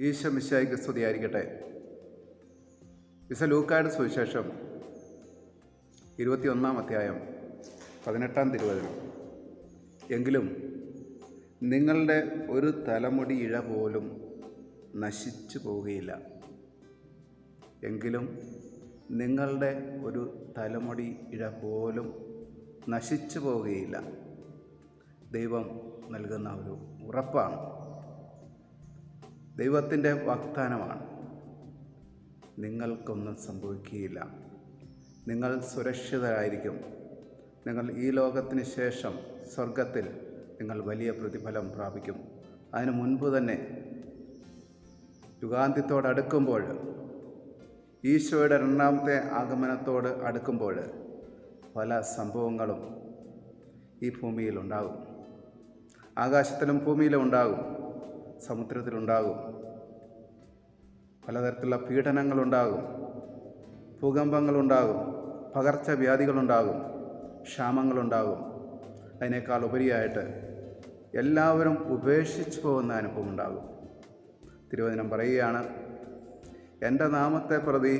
ഈശോ മിശായിക്ക് സ്തുതിയായിരിക്കട്ടെ. വിസ ലൂക്കായുടെ സുവിശേഷം ഇരുപത്തിയൊന്നാം അധ്യായം പതിനെട്ടാം തിരുവചനം. എങ്കിലും നിങ്ങളുടെ ഒരു തലമുടി ഇഴ പോലും നശിച്ചു പോവുകയില്ല. എങ്കിലും നിങ്ങളുടെ ഒരു തലമുടി ഇഴ പോലും നശിച്ചു പോവുകയില്ല. ദൈവം നൽകുന്ന ഒരു ഉറപ്പാണ്. ദൈവത്തിന്റെ വാഗ്ദാനമാണ്. നിങ്ങൾക്കൊന്നും സംഭവിക്കുകയില്ല. നിങ്ങൾ സുരക്ഷിതരായിരിക്കും. നിങ്ങൾ ഈ ലോകത്തിന് ശേഷം സ്വർഗത്തിൽ നിങ്ങൾ വലിയ പ്രതിഫലം പ്രാപിക്കും. അതിനു മുൻപ് തന്നെ യുഗാന്ത്യത്തോട് അടുക്കുമ്പോൾ ഈശോയുടെ രണ്ടാമത്തെ ആഗമനത്തോട് അടുക്കുമ്പോൾ പല സംഭവങ്ങളും ഈ ഭൂമിയിൽ ഉണ്ടാകും. ആകാശത്തിലും ഭൂമിയിലും ഉണ്ടാകും. സമുദ്രത്തിലുണ്ടാകും. പലതരത്തിലുള്ള പീഡനങ്ങളുണ്ടാകും. ഭൂകമ്പങ്ങളുണ്ടാകും. പകർച്ചവ്യാധികളുണ്ടാകും. ക്ഷാമങ്ങളുണ്ടാകും. അതിനേക്കാൾ ഉപരിയായിട്ട് എല്ലാവരും ഉപേക്ഷിച്ചു പോകുന്ന അനുഭവം ഉണ്ടാകും തിരുവചനം പറയുകയാണ് എന്റെ നാമത്തെ പ്രതി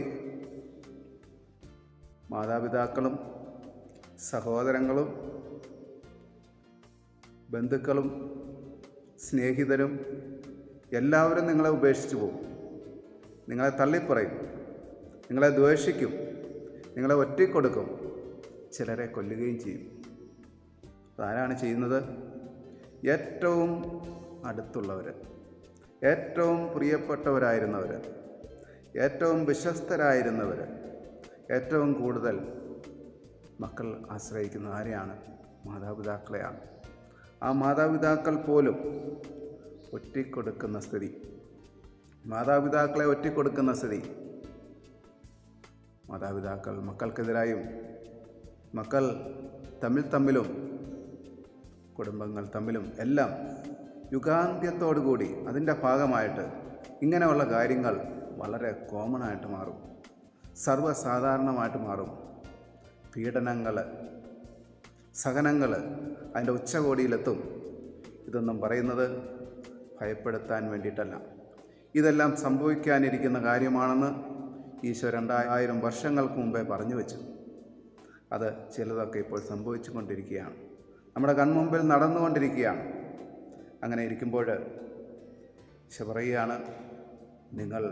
മാതാപിതാക്കളും സഹോദരങ്ങളും ബന്ധുക്കളും സ്നേഹിതരും എല്ലാവരും നിങ്ങളെ ഉപേക്ഷിച്ചു പോകും. നിങ്ങളെ തള്ളിപ്പറയും. നിങ്ങളെ ദ്വേഷിക്കും. നിങ്ങളെ ഒറ്റക്കൊടുക്കും. ചിലരെ കൊല്ലുകയും ചെയ്യും. അതാരാണ് ചെയ്യുന്നത്? ഏറ്റവും അടുത്തുള്ളവർ ഏറ്റവും പ്രിയപ്പെട്ടവരായിരുന്നവർ ഏറ്റവും വിശ്വസ്തരായിരുന്നവർ ഏറ്റവും കൂടുതൽ മക്കൾ ആശ്രയിക്കുന്ന ആരെയാണ്? മാതാപിതാക്കളെയാണ്. ആ മാതാപിതാക്കൾ പോലും ഒറ്റിക്കൊടുക്കുന്ന സ്ഥിതി. മാതാപിതാക്കളെ ഒറ്റിക്കൊടുക്കുന്ന സ്ഥിതി. മാതാപിതാക്കൾ മക്കൾക്കെതിരായും മക്കൾ തമ്മിൽ തമ്മിലും കുടുംബങ്ങൾ തമ്മിലും എല്ലാം യുഗാന്ത്യത്തോടുകൂടി അതിന്റെ ഭാഗമായിട്ട് ഇങ്ങനെയുള്ള കാര്യങ്ങൾ വളരെ കോമൺ ആയിട്ട് മാറും. സർവസാധാരണമായിട്ട് മാറും. പീഡനങ്ങൾ സഹനങ്ങൾ അതിന്റെ ഉച്ചകോടിയിലെത്തും. ഇതൊന്നും പറയുന്നത് ഭയപ്പെടുത്താൻ വേണ്ടിയിട്ടല്ല. ഇതെല്ലാം സംഭവിക്കാനിരിക്കുന്ന കാര്യമാണെന്ന് ഈശോ രണ്ടായിരം വർഷങ്ങൾക്ക് മുമ്പേ പറഞ്ഞു വെച്ചു. അത് ചിലതൊക്കെ ഇപ്പോൾ സംഭവിച്ചു കൊണ്ടിരിക്കുകയാണ് നമ്മുടെ കൺമുമ്പിൽ നടന്നുകൊണ്ടിരിക്കുകയാണ്. അങ്ങനെ ഇരിക്കുമ്പോൾ ഈശോ പറയുകയാണ് നിങ്ങൾ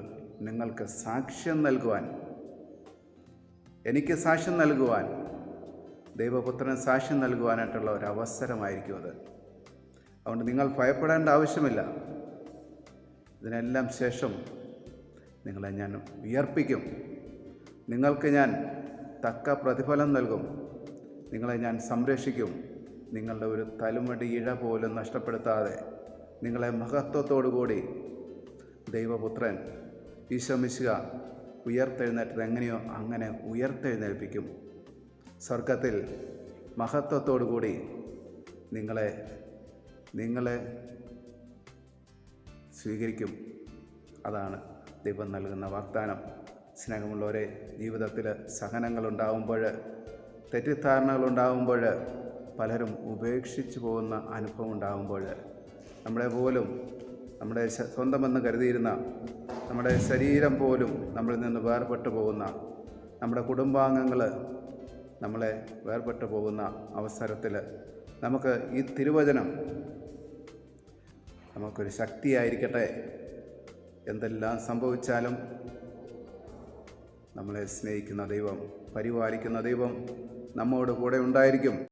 നിങ്ങൾക്ക് സാക്ഷ്യം നൽകുവാൻ എനിക്ക് സാക്ഷ്യം നൽകുവാൻ ദൈവപുത്രന് സാക്ഷ്യം നൽകുവാനായിട്ടുള്ള ഒരു അവസരമായിരിക്കും അത്. അതുകൊണ്ട് നിങ്ങൾ ഭയപ്പെടേണ്ട ആവശ്യമില്ല. ഇതിനെല്ലാം ശേഷം നിങ്ങളെ ഞാൻ ഉയർപ്പിക്കും. നിങ്ങൾക്ക് ഞാൻ തക്ക പ്രതിഫലം നൽകും. നിങ്ങളെ ഞാൻ സംരക്ഷിക്കും. നിങ്ങളുടെ ഒരു തലമുടി ഇഴ പോലും നഷ്ടപ്പെടുത്താതെ നിങ്ങളെ മഹത്വത്തോടുകൂടി ദൈവപുത്രൻ ഈശോമിശുക ഉയർത്തെഴുന്നേറ്റത് എങ്ങനെയോ അങ്ങനെ ഉയർത്തെഴുന്നേൽപ്പിക്കും. സ്വർഗത്തിൽ മഹത്വത്തോടുകൂടി നിങ്ങളെ നിങ്ങളെ സ്വീകരിക്കും. അതാണ് ദൈവം നൽകുന്ന വാഗ്ദാനം. സ്നേഹമുള്ളവരെ ജീവിതത്തിൽ സഹനങ്ങളുണ്ടാകുമ്പോൾ തെറ്റിദ്ധാരണകളുണ്ടാകുമ്പോൾ പലരും ഉപേക്ഷിച്ചു പോകുന്ന അനുഭവം ഉണ്ടാകുമ്പോൾ നമ്മളെ പോലും നമ്മുടെ സ്വന്തമെന്ന് കരുതിയിരുന്ന നമ്മുടെ ശരീരം പോലും നമ്മളിൽ നിന്ന് വേർപെട്ടു പോകുന്ന നമ്മുടെ കുടുംബാംഗങ്ങൾ നമ്മളെ വേർപെട്ടു പോകുന്ന അവസരത്തിൽ നമുക്ക് ഈ തിരുവചനം നമുക്കൊരു ശക്തിയായിരിക്കട്ടെ. എന്തെല്ലാം സംഭവിച്ചാലും നമ്മളെ സ്നേഹിക്കുന്ന ദൈവം പരിപാലിക്കുന്ന ദൈവം നമ്മോട് കൂടെ ഉണ്ടായിരിക്കും.